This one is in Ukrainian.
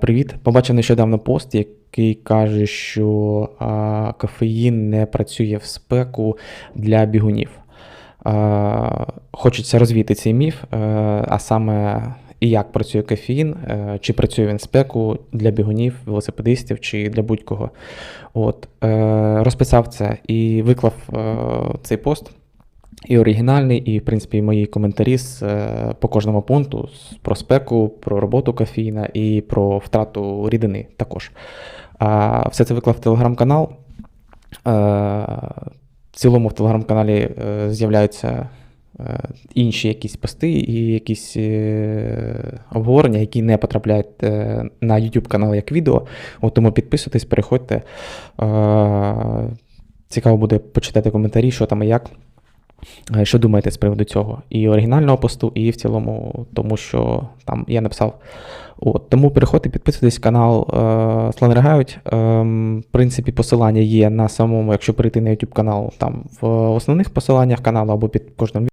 Привіт. Побачив нещодавно пост, який каже, що кофеїн не працює в спеку для бігунів. Хочеться розвіяти цей міф, е, а саме і як працює кофеїн, е, чи працює він в спеку для бігунів, велосипедистів чи для будь-кого. От, е, розписав це і виклав цей пост. І оригінальний, і, в принципі, мої коментарі з, е, по кожному пункту про спеку, про роботу кофеїна і про втрату рідини також. А, все це виклав в телеграм-канал. Е, в цілому в телеграм-каналі е, з'являються інші якісь пости і якісь обговорення, які не потрапляють на YouTube канал як відео. От тому підписуйтесь, переходьте. Цікаво буде почитати коментарі, що там і як. Е, Що думаєте з приводу цього? І оригінального посту, і в цілому, тому що там я написав. От, тому переходьте, підписуйтесь канал е, Слон Регають. Ем, в принципі, посилання є на самому, якщо перейти на YouTube канал, там в основних посиланнях каналу або під кожним